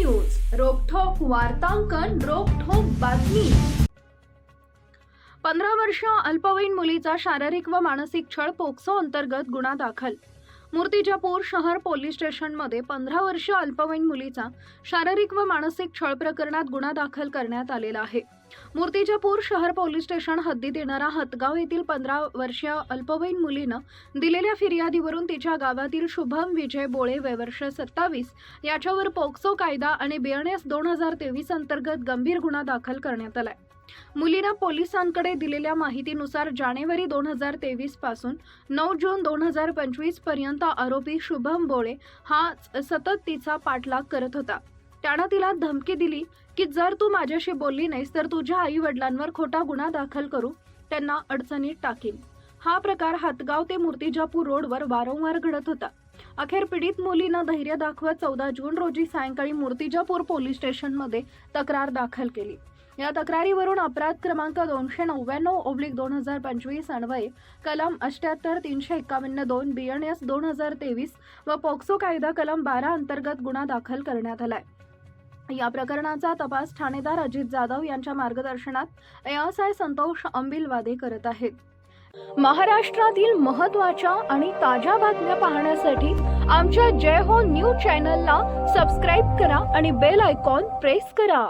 News रोकठोक वार्तांकन रोकठोक बातमी. पंधरा वर्ष अल्पवयीन मुलीचा शारीरिक व मानसिक छळ पोक्सो अंतर्गत गुन्हा दाखल. मूर्तिजापूर शहर पोलीस स्टेशनमध्ये पंधरा वर्ष अल्पवयीन मुलीचा शारीरिक व मानसिक छळ प्रकरणात गुन्हा दाखल करण्यात आलेला आहे. मूर्तिजापूर शहर पोलीस स्टेशन हद्दीत येणारा हतगाव येथील पंधरा वर्षीय अल्पवयीन मुलीनं दिलेल्या फिर्यादीवरून तिच्या गावातील शुभम विजय बोळे वयवर्ष सत्तावीस याच्यावर पोक्सो कायदा आणि बीएनएस दोन हजार तेवीस अंतर्गत गंभीर गुन्हा दाखल करण्यात आलाय. मुलीनं पोलिसांकडे दिलेल्या माहितीनुसार जानेवारी दोन हजार तेवीसपासून नऊ जून दोन हजार पंचवीसपर्यंत आरोपी शुभम बोळे हा सतत तिचा पाठलाग करत होता. त्यानं तिला धमकी दिली की जर तू माझ्याशी बोलली नाहीस तर तुझ्या आई वडिलांवर खोटा गुन्हा दाखल करू. त्यांना अडचणीत टाकेन. हा प्रकार हातगाव ते मूर्तिजापूर रोडवर वारंवार घडत होता. अखेर पीडित मुलीनं धैर्य दाखवत चौदा जून रोजी सायंकाळी मूर्तिजापूर पोलीस स्टेशनमध्ये तक्रार दाखल केली. या तक्रारीवरून अपराध क्रमांक दोनशे नव्याण्णव ओब्लिक दोन हजार पंचवीस अन्वये कलम अष्ट्याहत्तर तीनशे एकावन्न दोन बी एन एस दोन हजार तेवीस व पोक्सो कायदा कलम बारा अंतर्गत गुन्हा दाखल करण्यात आलाय. या प्रकरणाचा तपास ठाणेदार अजित जाधव यांच्या मार्गदर्शनात एएसआय संतोष अंबिलवादे करत आहेत. महाराष्ट्रातील महत्त्वाच्या आणि ताज्या बातम्या पाहण्यासाठी आमच्या जय हो न्यूज चॅनलला सबस्क्राईब करा आणि बेल आयकॉन प्रेस करा.